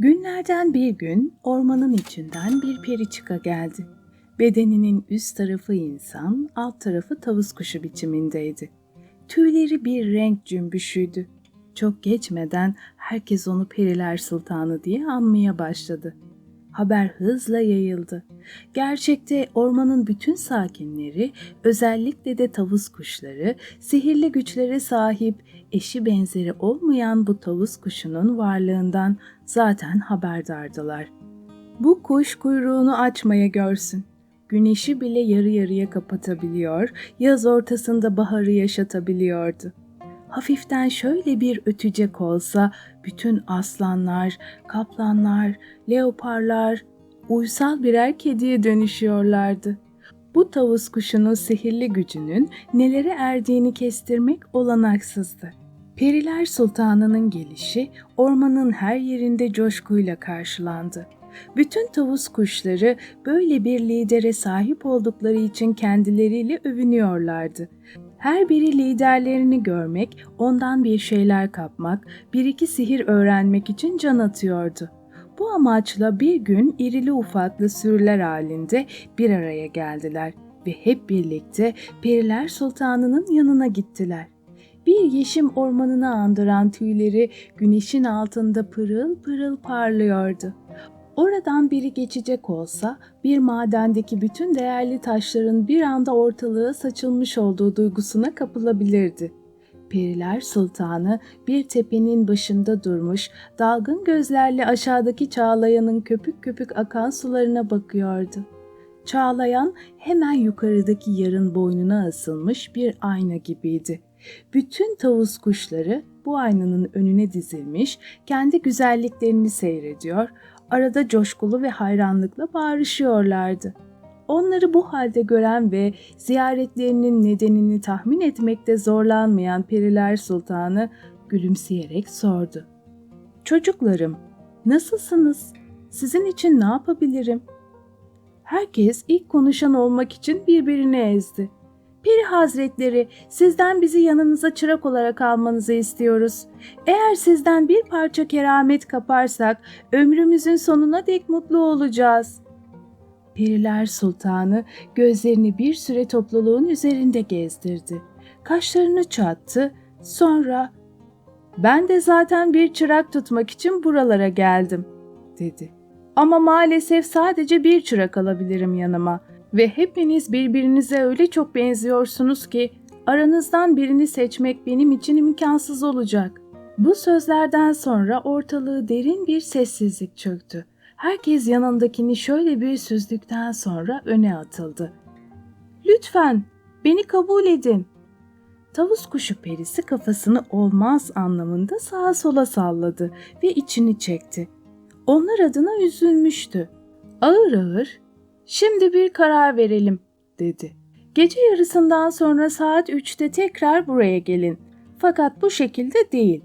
Günlerden bir gün ormanın içinden bir peri çıka geldi. Bedeninin üst tarafı insan, alt tarafı tavus kuşu biçimindeydi. Tüyleri bir renk cümbüşüydü. Çok geçmeden herkes onu Periler Sultanı diye anmaya başladı. Haber hızla yayıldı. Gerçekte ormanın bütün sakinleri, özellikle de tavus kuşları, sihirli güçlere sahip, eşi benzeri olmayan bu tavus kuşunun varlığından zaten haberdardılar. Bu kuş kuyruğunu açmaya görsün. Güneşi bile yarı yarıya kapatabiliyor, yaz ortasında baharı yaşatabiliyordu. Hafiften şöyle bir ötecek olsa bütün aslanlar, kaplanlar, leoparlar uysal birer kediye dönüşüyorlardı. Bu tavus kuşunun sihirli gücünün nelere erdiğini kestirmek olanaksızdı. Periler Sultanı'nın gelişi ormanın her yerinde coşkuyla karşılandı. Bütün tavus kuşları böyle bir lidere sahip oldukları için kendileriyle övünüyorlardı. Her biri liderlerini görmek, ondan bir şeyler kapmak, bir iki sihir öğrenmek için can atıyordu. Bu amaçla bir gün irili ufaklı sürüler halinde bir araya geldiler ve hep birlikte Periler Sultanı'nın yanına gittiler. Bir yeşim ormanını andıran tüyleri güneşin altında pırıl pırıl parlıyordu. Oradan biri geçecek olsa bir madendeki bütün değerli taşların bir anda ortalığa saçılmış olduğu duygusuna kapılabilirdi. Periler Sultanı bir tepenin başında durmuş, dalgın gözlerle aşağıdaki çağlayanın köpük köpük akan sularına bakıyordu. Çağlayan hemen yukarıdaki yarın boynuna asılmış bir ayna gibiydi. Bütün tavus kuşları bu aynanın önüne dizilmiş, kendi güzelliklerini seyrediyor, arada coşkulu ve hayranlıkla bağırışıyorlardı. Onları bu halde gören ve ziyaretlerinin nedenini tahmin etmekte zorlanmayan Periler Sultanı gülümseyerek sordu. Çocuklarım, nasılsınız? Sizin için ne yapabilirim? Herkes ilk konuşan olmak için birbirini ezdi. Peri Hazretleri, sizden bizi yanınıza çırak olarak almanızı istiyoruz. Eğer sizden bir parça keramet kaparsak ömrümüzün sonuna dek mutlu olacağız. Periler Sultanı gözlerini bir süre topluluğun üzerinde gezdirdi. Kaşlarını çattı, sonra ''Ben de zaten bir çırak tutmak için buralara geldim.'' dedi. ''Ama maalesef sadece bir çırak alabilirim yanıma.'' Ve hepiniz birbirinize öyle çok benziyorsunuz ki aranızdan birini seçmek benim için imkansız olacak. Bu sözlerden sonra ortalığı derin bir sessizlik çöktü. Herkes yanındakini şöyle bir süzdükten sonra öne atıldı. Lütfen beni kabul edin. Tavus kuşu perisi kafasını olmaz anlamında sağa sola salladı ve içini çekti. Onlar adına üzülmüştü. Ağır ağır Şimdi bir karar verelim, dedi. Gece yarısından sonra saat üçte tekrar buraya gelin. Fakat bu şekilde değil.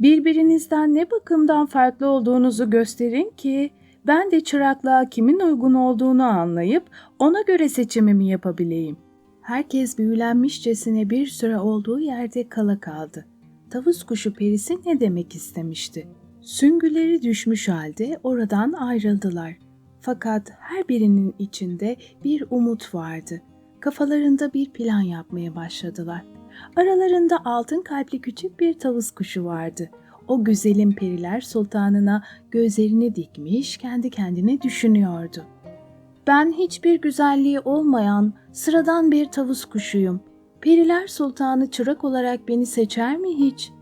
Birbirinizden ne bakımdan farklı olduğunuzu gösterin ki ben de çıraklığa kimin uygun olduğunu anlayıp ona göre seçimimi yapabileyim. Herkes büyülenmişçesine bir süre olduğu yerde kala kaldı. Tavus kuşu perisi ne demek istemişti? Süngüleri düşmüş halde oradan ayrıldılar. Fakat her birinin içinde bir umut vardı. Kafalarında bir plan yapmaya başladılar. Aralarında altın kalpli küçük bir tavus kuşu vardı. O güzelim periler sultanına gözlerini dikmiş kendi kendine düşünüyordu. Ben hiçbir güzelliği olmayan sıradan bir tavus kuşuyum. Periler sultanı çırak olarak beni seçer mi hiç?''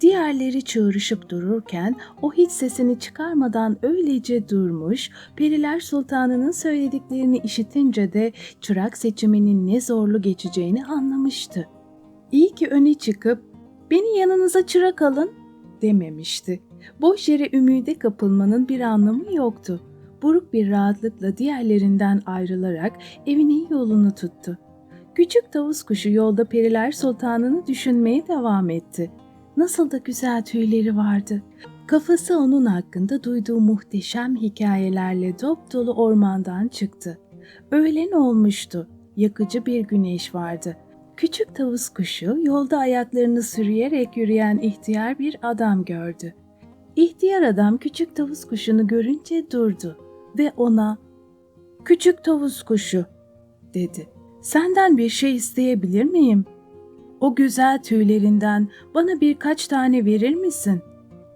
Diğerleri çığırışıp dururken o hiç sesini çıkarmadan öylece durmuş, Periler Sultanı'nın söylediklerini işitince de çırak seçiminin ne zorlu geçeceğini anlamıştı. İyi ki öne çıkıp beni yanınıza çırak alın dememişti. Boş yere ümide kapılmanın bir anlamı yoktu. Buruk bir rahatlıkla diğerlerinden ayrılarak evinin yolunu tuttu. Küçük tavus kuşu yolda Periler Sultanı'nı düşünmeye devam etti. Nasıl da güzel tüyleri vardı. Kafası onun hakkında duyduğu muhteşem hikayelerle dop dolu ormandan çıktı. Öğlen olmuştu. Yakıcı bir güneş vardı. Küçük tavus kuşu yolda ayaklarını sürüyerek yürüyen ihtiyar bir adam gördü. İhtiyar adam küçük tavus kuşunu görünce durdu ve ona "Küçük tavus kuşu," dedi. "Senden bir şey isteyebilir miyim? O güzel tüylerinden bana birkaç tane verir misin?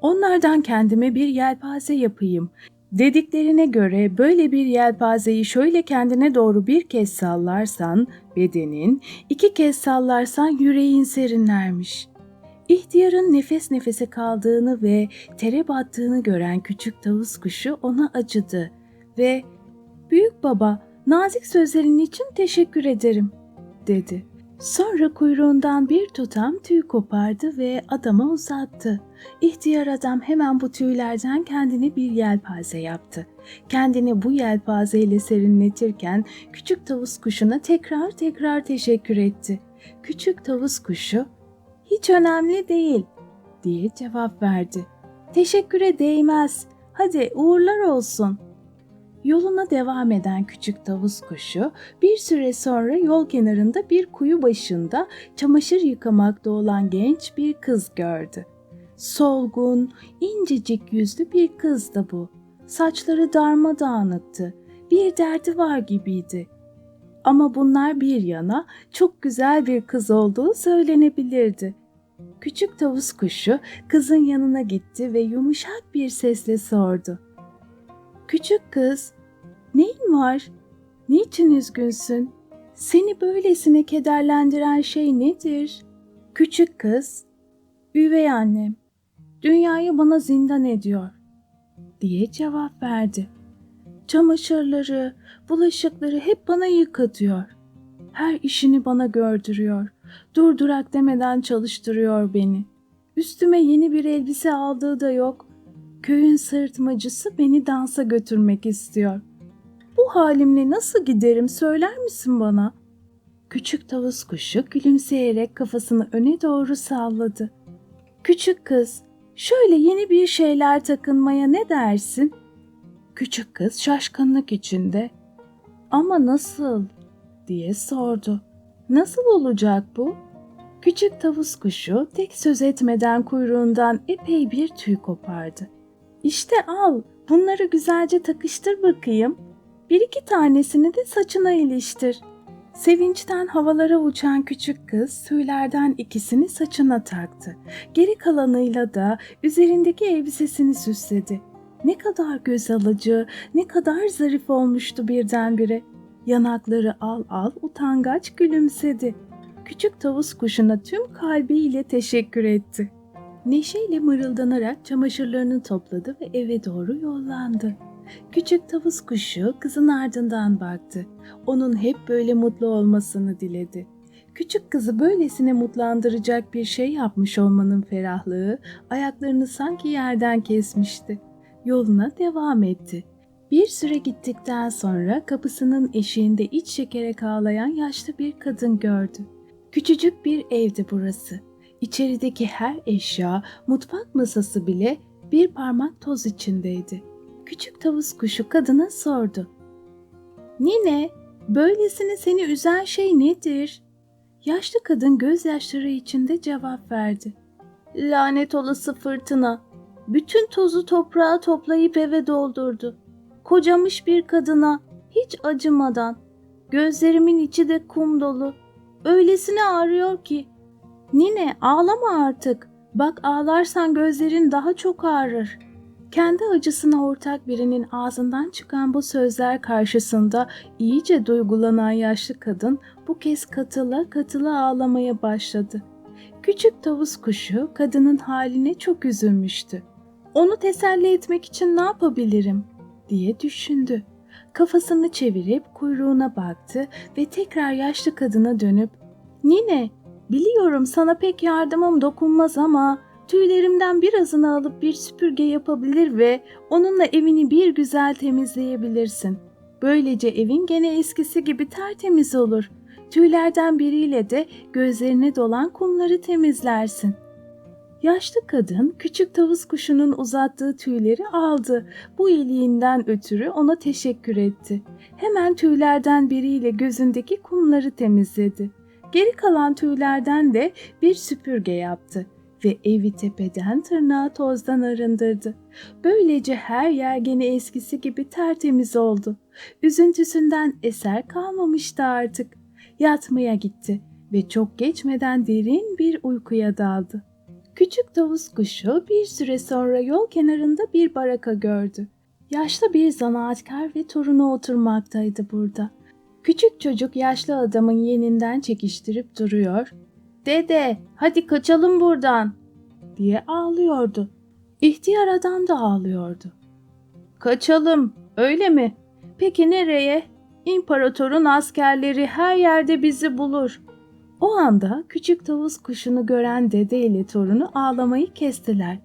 Onlardan kendime bir yelpaze yapayım. Dediklerine göre böyle bir yelpazeyi şöyle kendine doğru bir kez sallarsan bedenin, iki kez sallarsan yüreğin serinlermiş. İhtiyarın nefes nefese kaldığını ve tere battığını gören küçük tavus kuşu ona acıdı ve ''Büyük baba, nazik sözlerin için teşekkür ederim.'' dedi. Sonra kuyruğundan bir tutam tüy kopardı ve adama uzattı. İhtiyar adam hemen bu tüylerden kendine bir yelpaze yaptı. Kendini bu yelpazeyle serinletirken küçük tavus kuşuna tekrar tekrar teşekkür etti. Küçük tavus kuşu, hiç önemli değil diye cevap verdi. Teşekküre değmez. Hadi uğurlar olsun.'' Yoluna devam eden küçük tavus kuşu bir süre sonra yol kenarında bir kuyu başında çamaşır yıkamakta olan genç bir kız gördü. Solgun, incecik yüzlü bir kızdı bu. Saçları darmadağınıktı. Bir derdi var gibiydi. Ama bunlar bir yana çok güzel bir kız olduğu söylenebilirdi. Küçük tavus kuşu kızın yanına gitti ve yumuşak bir sesle sordu. Küçük kız, neyin var? Niçin üzgünsün? Seni böylesine kederlendiren şey nedir? Küçük kız, üvey annem, dünyayı bana zindan ediyor, diye cevap verdi. Çamaşırları, bulaşıkları hep bana yıkatıyor. Her işini bana gördürüyor. Durdurak demeden çalıştırıyor beni. Üstüme yeni bir elbise aldığı da yok. Köyün sırtmacısı beni dansa götürmek istiyor. Bu halimle nasıl giderim söyler misin bana? Küçük tavus kuşu gülümseyerek kafasını öne doğru salladı. Küçük kız, şöyle yeni bir şeyler takınmaya ne dersin? Küçük kız şaşkınlık içinde. Ama nasıl? diye sordu. Nasıl olacak bu? Küçük tavus kuşu tek söz etmeden kuyruğundan epey bir tüy kopardı. İşte al, bunları güzelce takıştır bakayım. Bir iki tanesini de saçına iliştir. Sevinçten havalara uçan küçük kız tüylerden ikisini saçına taktı. Geri kalanıyla da üzerindeki elbisesini süsledi. Ne kadar göz alıcı, ne kadar zarif olmuştu birdenbire. Yanakları al al utangaç gülümsedi. Küçük tavus kuşuna tüm kalbiyle teşekkür etti. Neşeyle mırıldanarak çamaşırlarını topladı ve eve doğru yollandı. Küçük tavus kuşu kızın ardından baktı. Onun hep böyle mutlu olmasını diledi. Küçük kızı böylesine mutlandıracak bir şey yapmış olmanın ferahlığı ayaklarını sanki yerden kesmişti. Yoluna devam etti. Bir süre gittikten sonra kapısının eşiğinde iç şekere ağlayan yaşlı bir kadın gördü. Küçücük bir evdi burası. İçerideki her eşya, mutfak masası bile bir parmak toz içindeydi. Küçük tavus kuşu kadına sordu. Nine, böylesine seni üzen şey nedir? Yaşlı kadın gözyaşları içinde cevap verdi. Lanet olası fırtına. Bütün tozu toprağa toplayıp eve doldurdu. Kocamış bir kadına hiç acımadan. Gözlerimin içi de kum dolu. Öylesine ağrıyor ki Nine ağlama artık. Bak ağlarsan gözlerin daha çok ağrır. Kendi acısına ortak birinin ağzından çıkan bu sözler karşısında iyice duygulanan yaşlı kadın bu kez katıla katıla ağlamaya başladı. Küçük tavus kuşu kadının haline çok üzülmüştü. Onu teselli etmek için ne yapabilirim diye düşündü. Kafasını çevirip kuyruğuna baktı ve tekrar yaşlı kadına dönüp "Nine, Biliyorum sana pek yardımım dokunmaz ama tüylerimden birazını alıp bir süpürge yapabilir ve onunla evini bir güzel temizleyebilirsin. Böylece evin gene eskisi gibi tertemiz olur. Tüylerden biriyle de gözlerine dolan kumları temizlersin. Yaşlı kadın küçük tavus kuşunun uzattığı tüyleri aldı. Bu iyiliğinden ötürü ona teşekkür etti. Hemen tüylerden biriyle gözündeki kumları temizledi. Geri kalan tüylerden de bir süpürge yaptı ve evi tepeden tırnağa tozdan arındırdı. Böylece her yer gene eskisi gibi tertemiz oldu. Üzüntüsünden eser kalmamıştı artık. Yatmaya gitti ve çok geçmeden derin bir uykuya daldı. Küçük tavus kuşu bir süre sonra yol kenarında bir baraka gördü. Yaşlı bir zanaatkar ve torunu oturmaktaydı burada. Küçük çocuk yaşlı adamın yeninden çekiştirip duruyor. Dede hadi kaçalım buradan diye ağlıyordu. İhtiyar adam da ağlıyordu. Kaçalım öyle mi? Peki nereye? İmparatorun askerleri her yerde bizi bulur. O anda küçük tavus kuşunu gören dede ile torunu ağlamayı kestiler.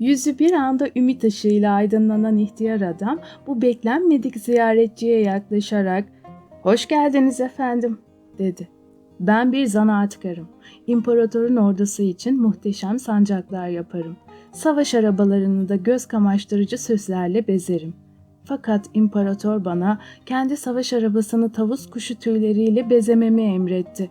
Yüzü bir anda ümit ışığıyla aydınlanan ihtiyar adam bu beklenmedik ziyaretçiye yaklaşarak ''Hoş geldiniz efendim'' dedi. ''Ben bir zanaatkarım. İmparatorun ordusu için muhteşem sancaklar yaparım. Savaş arabalarını da göz kamaştırıcı süslerle bezerim. Fakat imparator bana kendi savaş arabasını tavus kuşu tüyleriyle bezememi emretti.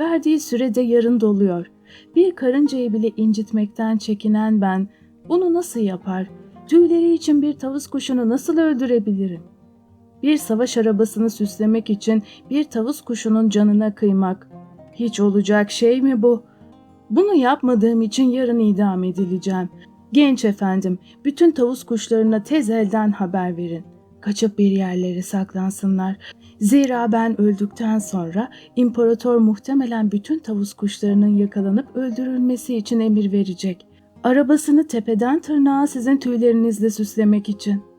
Verdiği sürede yarın doluyor. Bir karıncayı bile incitmekten çekinen ben bunu nasıl yapar? Tüyleri için bir tavus kuşunu nasıl öldürebilirim? Bir savaş arabasını süslemek için bir tavus kuşunun canına kıymak. Hiç olacak şey mi bu? Bunu yapmadığım için yarın idam edileceğim. Genç efendim, bütün tavus kuşlarına tez elden haber verin. Kaçıp bir yerlere saklansınlar. Zira ben öldükten sonra imparator muhtemelen bütün tavus kuşlarının yakalanıp öldürülmesi için emir verecek. Arabasını tepeden tırnağa sizin tüylerinizle süslemek için.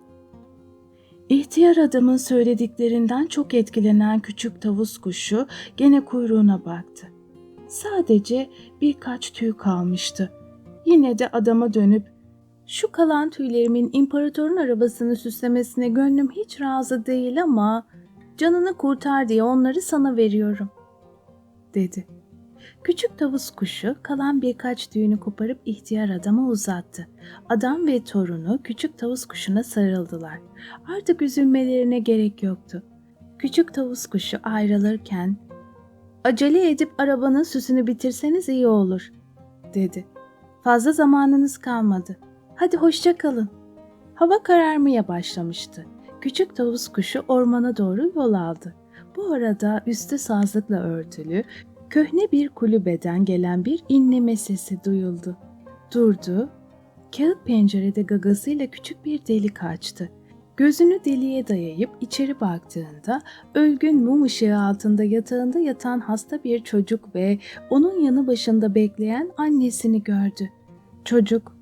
İhtiyar adamın söylediklerinden çok etkilenen küçük tavus kuşu gene kuyruğuna baktı. Sadece birkaç tüy kalmıştı. Yine de adama dönüp şu kalan tüylerimin imparatorun arabasını süslemesine gönlüm hiç razı değil ama canını kurtar diye onları sana veriyorum, dedi. Küçük tavus kuşu kalan birkaç düğünü koparıp ihtiyar adama uzattı. Adam ve torunu küçük tavus kuşuna sarıldılar. Artık üzülmelerine gerek yoktu. Küçük tavus kuşu ayrılırken "Acele edip arabanın süsünü bitirseniz iyi olur." dedi. "Fazla zamanınız kalmadı. Hadi hoşça kalın." Hava kararmaya başlamıştı. Küçük tavus kuşu ormana doğru yol aldı. Bu arada üstü sazlıkla örtülü, köhne bir kulübeden gelen bir inleme sesi duyuldu. Durdu. Kağıt pencerede gagasıyla küçük bir delik açtı. Gözünü deliğe dayayıp içeri baktığında ölgün mum ışığı altında yatağında yatan hasta bir çocuk ve onun yanı başında bekleyen annesini gördü. Çocuk,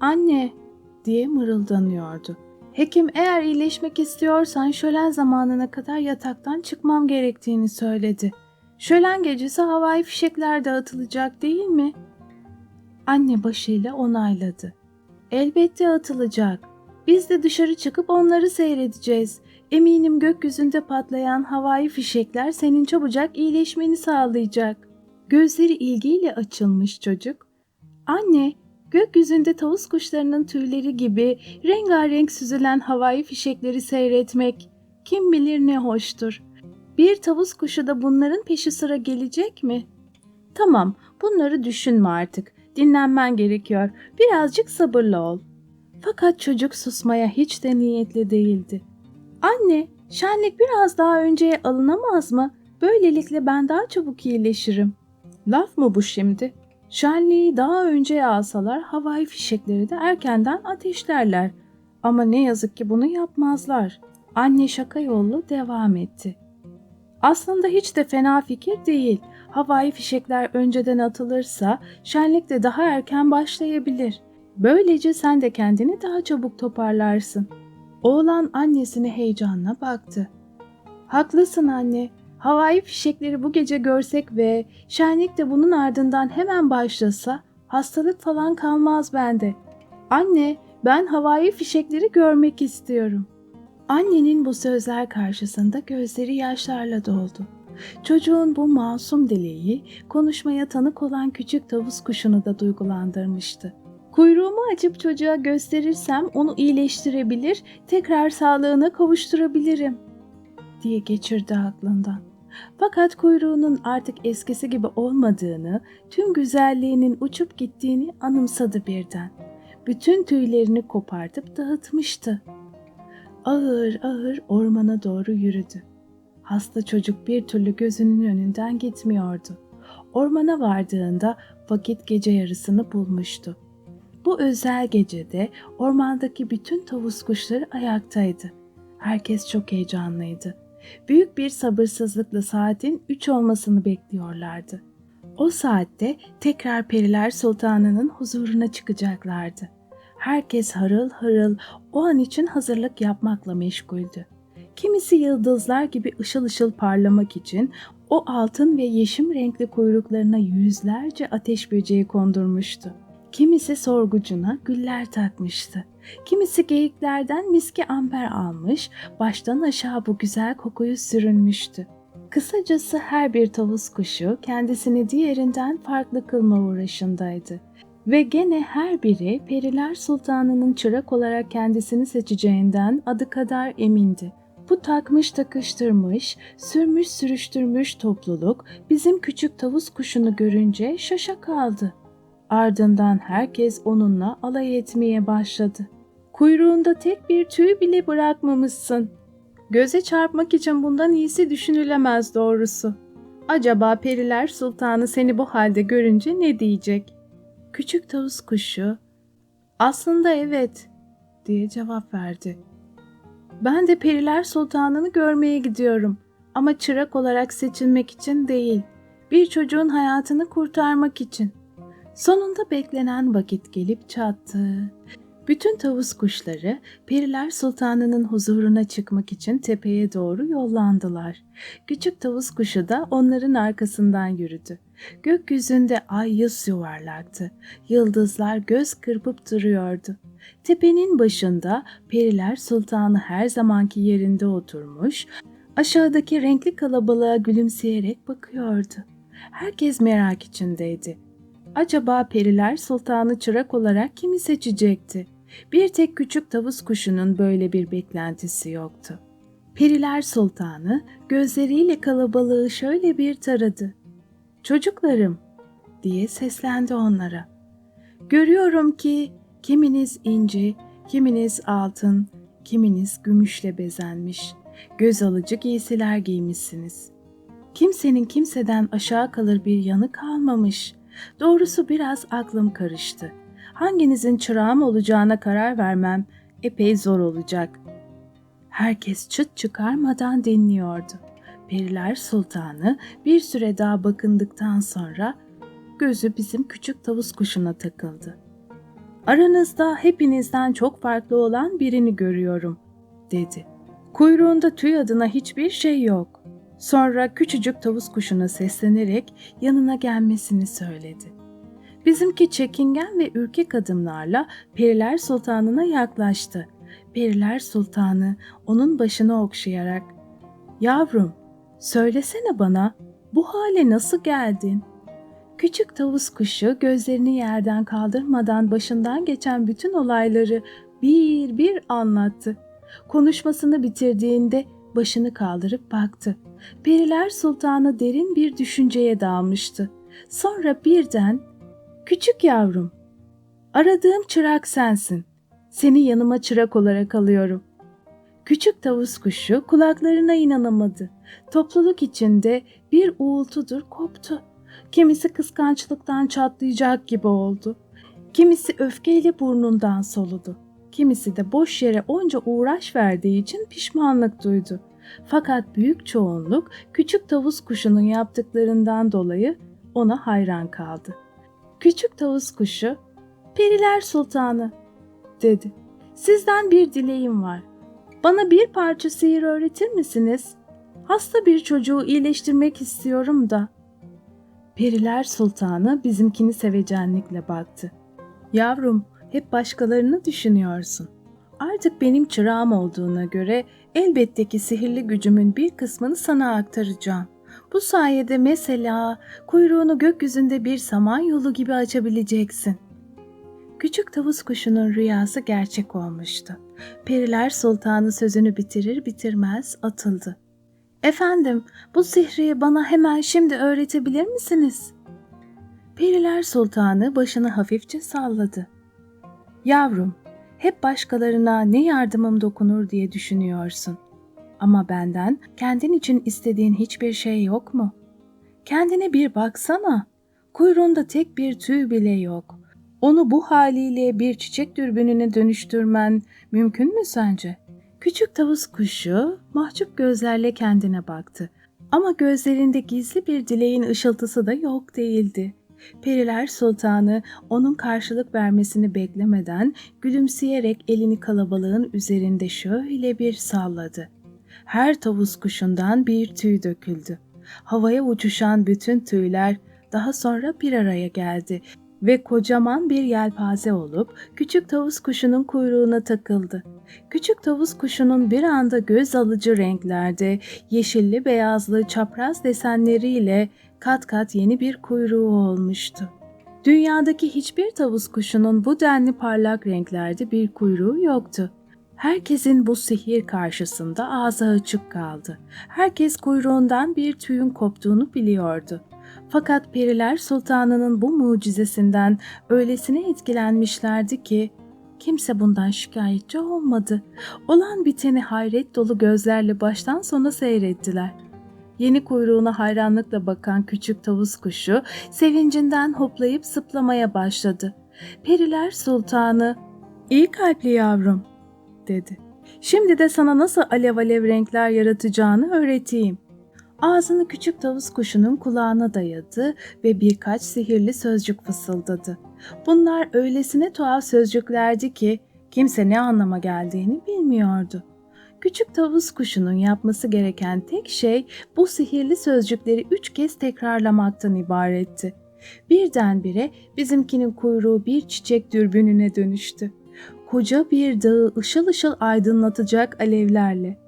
"Anne," diye mırıldanıyordu. Hekim eğer iyileşmek istiyorsan şölen zamanına kadar yataktan çıkmam gerektiğini söyledi. Şölen gecesi havai fişekler dağıtılacak değil mi? Anne başıyla onayladı. Elbette atılacak. Biz de dışarı çıkıp onları seyredeceğiz. Eminim gökyüzünde patlayan havai fişekler senin çabucak iyileşmeni sağlayacak. Gözleri ilgiyle açılmış çocuk. Anne, gökyüzünde tavus kuşlarının tüyleri gibi rengarenk süzülen havai fişekleri seyretmek kim bilir ne hoştur. Bir tavus kuşu da bunların peşi sıra gelecek mi? Tamam, bunları düşünme artık. Dinlenmen gerekiyor. Birazcık sabırlı ol. Fakat çocuk susmaya hiç de niyetli değildi. Anne, şenlik biraz daha önceye alınamaz mı? Böylelikle ben daha çabuk iyileşirim. Laf mı bu şimdi? Şenliği daha önceye alsalar havai fişekleri de erkenden ateşlerler. Ama ne yazık ki bunu yapmazlar. Anne şaka yollu devam etti. Aslında hiç de fena fikir değil. Havai fişekler önceden atılırsa şenlik de daha erken başlayabilir. Böylece sen de kendini daha çabuk toparlarsın. Oğlan annesine heyecanla baktı. Haklısın anne. Havai fişekleri bu gece görsek ve şenlik de bunun ardından hemen başlasa hastalık falan kalmaz bende. Anne, ben havai fişekleri görmek istiyorum. Annenin bu sözler karşısında gözleri yaşlarla doldu. Çocuğun bu masum dileği konuşmaya tanık olan küçük tavus kuşunu da duygulandırmıştı. Kuyruğumu açıp çocuğa gösterirsem onu iyileştirebilir, tekrar sağlığına kavuşturabilirim diye geçirdi aklından. Fakat kuyruğunun artık eskisi gibi olmadığını, tüm güzelliğinin uçup gittiğini anımsadı birden. Bütün tüylerini kopartıp dağıtmıştı. Ağır ağır ormana doğru yürüdü. Hasta çocuk bir türlü gözünün önünden gitmiyordu. Ormana vardığında vakit gece yarısını bulmuştu. Bu özel gecede ormandaki bütün tavus kuşları ayaktaydı. Herkes çok heyecanlıydı. Büyük bir sabırsızlıkla saatin üç olmasını bekliyorlardı. O saatte tekrar Periler Sultanı'nın huzuruna çıkacaklardı. Herkes harıl harıl o an için hazırlık yapmakla meşguldü. Kimisi yıldızlar gibi ışıl ışıl parlamak için o altın ve yeşim renkli kuyruklarına yüzlerce ateş böceği kondurmuştu. Kimisi sorgucuna güller takmıştı. Kimisi geyiklerden miski amber almış, baştan aşağı bu güzel kokuyu sürünmüştü. Kısacası her bir tavus kuşu kendisini diğerinden farklı kılma uğraşındaydı. Ve gene her biri Periler Sultanı'nın çırak olarak kendisini seçeceğinden adı kadar emindi. Bu takmış takıştırmış, sürmüş sürüştürmüş topluluk bizim küçük tavus kuşunu görünce şaşa kaldı. Ardından herkes onunla alay etmeye başladı. Kuyruğunda tek bir tüy bile bırakmamışsın. Göze çarpmak için bundan iyisi düşünülemez doğrusu. Acaba Periler Sultanı seni bu halde görünce ne diyecek? Küçük tavus kuşu, aslında evet diye cevap verdi. Ben de Periler Sultanı'nı görmeye gidiyorum ama çırak olarak seçilmek için değil, bir çocuğun hayatını kurtarmak için. Sonunda beklenen vakit gelip çattı. Bütün tavus kuşları Periler Sultanı'nın huzuruna çıkmak için tepeye doğru yollandılar. Küçük tavus kuşu da onların arkasından yürüdü. Gökyüzünde ay yüz yuvarlaktı. Yıldızlar göz kırpıp duruyordu. Tepenin başında Periler Sultanı her zamanki yerinde oturmuş, aşağıdaki renkli kalabalığa gülümseyerek bakıyordu. Herkes merak içindeydi. Acaba Periler Sultanı çırak olarak kimi seçecekti? Bir tek küçük tavus kuşunun böyle bir beklentisi yoktu. Periler Sultanı gözleriyle kalabalığı şöyle bir taradı. Çocuklarım diye seslendi onlara. Görüyorum ki kiminiz inci, kiminiz altın, kiminiz gümüşle bezenmiş, göz alıcı giysiler giymişsiniz. Kimsenin kimseden aşağı kalır bir yanı kalmamış. Doğrusu biraz aklım karıştı. Hanginizin çırağım olacağına karar vermem epey zor olacak. Herkes çıt çıkarmadan dinliyordu. Periler Sultanı bir süre daha bakındıktan sonra gözü bizim küçük tavus kuşuna takıldı. Aranızda hepinizden çok farklı olan birini görüyorum, dedi. Kuyruğunda tüy adına hiçbir şey yok. Sonra küçücük tavus kuşuna seslenerek yanına gelmesini söyledi. Bizimki çekingen ve ürkek adımlarla Periler Sultanı'na yaklaştı. Periler Sultanı onun başını okşayarak ''Yavrum, söylesene bana bu hale nasıl geldin?'' Küçük tavus kuşu gözlerini yerden kaldırmadan başından geçen bütün olayları bir bir anlattı. Konuşmasını bitirdiğinde başını kaldırıp baktı. Periler Sultanı derin bir düşünceye dalmıştı. Sonra birden "Küçük yavrum, aradığım çırak sensin. Seni yanıma çırak olarak alıyorum." Küçük tavus kuşu kulaklarına inanamadı. Topluluk içinde bir uğultudur koptu. Kimisi kıskançlıktan çatlayacak gibi oldu. Kimisi öfkeyle burnundan soludu. Kimisi de boş yere onca uğraş verdiği için pişmanlık duydu. Fakat büyük çoğunluk küçük tavus kuşunun yaptıklarından dolayı ona hayran kaldı. Küçük tavus kuşu, "Periler Sultanı," dedi. "Sizden bir dileğim var. Bana bir parça sihir öğretir misiniz? Hasta bir çocuğu iyileştirmek istiyorum da." Periler Sultanı bizimkini sevecenlikle baktı. Yavrum, hep başkalarını düşünüyorsun. Artık benim çırağım olduğuna göre elbette ki sihirli gücümün bir kısmını sana aktaracağım. Bu sayede mesela kuyruğunu gökyüzünde bir samanyolu gibi açabileceksin. Küçük tavus kuşunun rüyası gerçek olmuştu. Periler Sultanı sözünü bitirir bitirmez atıldı. Efendim, bu sihri bana hemen şimdi öğretebilir misiniz? Periler Sultanı başını hafifçe salladı. Yavrum, hep başkalarına ne yardımım dokunur diye düşünüyorsun. Ama benden kendin için istediğin hiçbir şey yok mu? Kendine bir baksana. Kuyruğunda tek bir tüy bile yok. Onu bu haliyle bir çiçek dürbününe dönüştürmen mümkün mü sence? Küçük tavus kuşu mahcup gözlerle kendine baktı. Ama gözlerinde gizli bir dileğin ışıltısı da yok değildi. Periler Sultanı onun karşılık vermesini beklemeden gülümseyerek elini kalabalığın üzerinde şöyle bir salladı. Her tavus kuşundan bir tüy döküldü. Havaya uçuşan bütün tüyler daha sonra bir araya geldi ve kocaman bir yelpaze olup küçük tavus kuşunun kuyruğuna takıldı. Küçük tavus kuşunun bir anda göz alıcı renklerde yeşilli beyazlı çapraz desenleriyle kat kat yeni bir kuyruğu olmuştu. Dünyadaki hiçbir tavus kuşunun bu denli parlak renklerde bir kuyruğu yoktu. Herkesin bu sihir karşısında ağzı açık kaldı. Herkes kuyruğundan bir tüyün koptuğunu biliyordu. Fakat Periler Sultanı'nın bu mucizesinden öylesine etkilenmişlerdi ki kimse bundan şikayetçi olmadı. Olan biteni hayret dolu gözlerle baştan sona seyrettiler. Yeni kuyruğuna hayranlıkla bakan küçük tavus kuşu sevincinden hoplayıp zıplamaya başladı. Periler Sultanı, "İyi kalpli yavrum," dedi. "Şimdi de sana nasıl alev alev renkler yaratacağını öğreteyim." Ağzını küçük tavus kuşunun kulağına dayadı ve birkaç sihirli sözcük fısıldadı. Bunlar öylesine tuhaf sözcüklerdi ki kimse ne anlama geldiğini bilmiyordu. Küçük tavus kuşunun yapması gereken tek şey bu sihirli sözcükleri üç kez tekrarlamaktan ibaretti. Birdenbire bizimkinin kuyruğu bir çiçek dürbününe dönüştü. Koca bir dağı ışıl ışıl aydınlatacak alevlerle.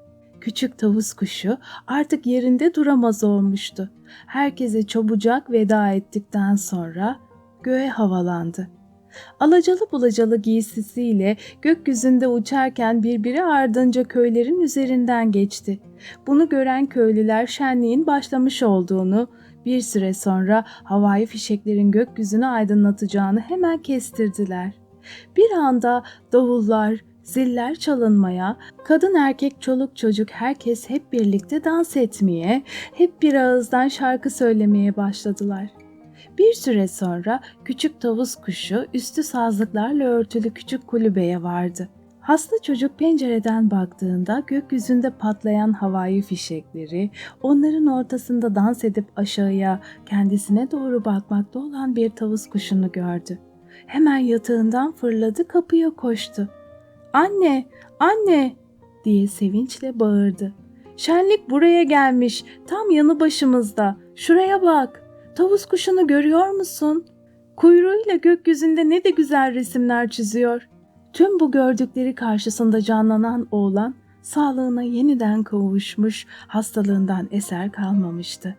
Küçük tavus kuşu artık yerinde duramaz olmuştu. Herkese çabucak veda ettikten sonra göğe havalandı. Alacalı bulacalı giysisiyle gökyüzünde uçarken birbiri ardınca köylerin üzerinden geçti. Bunu gören köylüler şenliğin başlamış olduğunu, bir süre sonra havai fişeklerin gökyüzünü aydınlatacağını hemen kestirdiler. Bir anda davullar, ziller çalınmaya, kadın erkek çoluk çocuk herkes hep birlikte dans etmeye, hep bir ağızdan şarkı söylemeye başladılar. Bir süre sonra küçük tavus kuşu üstü sazlıklarla örtülü küçük kulübeye vardı. Hasta çocuk pencereden baktığında gökyüzünde patlayan havai fişekleri, onların ortasında dans edip aşağıya kendisine doğru bakmakta olan bir tavus kuşunu gördü. Hemen yatağından fırladı kapıya koştu. Anne, anne diye sevinçle bağırdı. Şenlik buraya gelmiş, tam yanı başımızda. Şuraya bak. Tavus kuşunu görüyor musun? Kuyruğuyla gökyüzünde ne de güzel resimler çiziyor. Tüm bu gördükleri karşısında canlanan oğlan sağlığına yeniden kavuşmuş, hastalığından eser kalmamıştı.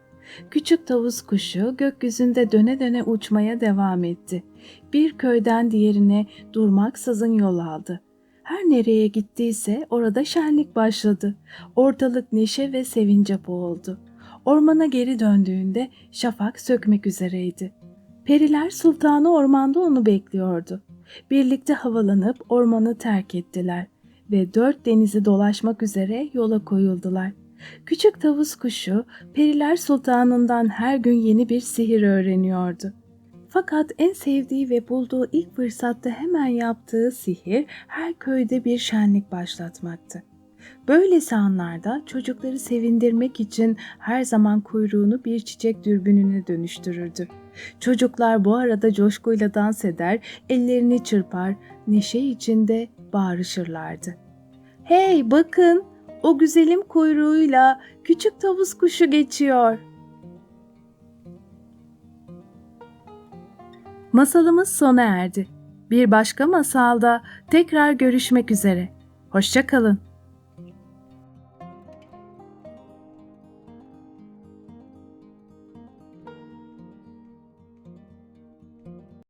Küçük tavus kuşu gökyüzünde döne döne uçmaya devam etti. Bir köyden diğerine durmaksızın yol aldı. Her nereye gittiyse orada şenlik başladı. Ortalık neşe ve sevince boğuldu. Ormana geri döndüğünde şafak sökmek üzereydi. Periler Sultanı ormanda onu bekliyordu. Birlikte havalanıp ormanı terk ettiler ve dört denizi dolaşmak üzere yola koyuldular. Küçük tavus kuşu Periler Sultanı'ndan her gün yeni bir sihir öğreniyordu. Fakat en sevdiği ve bulduğu ilk fırsatta hemen yaptığı sihir her köyde bir şenlik başlatmaktı. Böylesi anlarda çocukları sevindirmek için her zaman kuyruğunu bir çiçek dürbününe dönüştürürdü. Çocuklar bu arada coşkuyla dans eder, ellerini çırpar, neşe içinde bağırışırlardı. Hey bakın, o güzelim kuyruğuyla küçük tavus kuşu geçiyor. Masalımız sona erdi. Bir başka masalda tekrar görüşmek üzere. Hoşçakalın.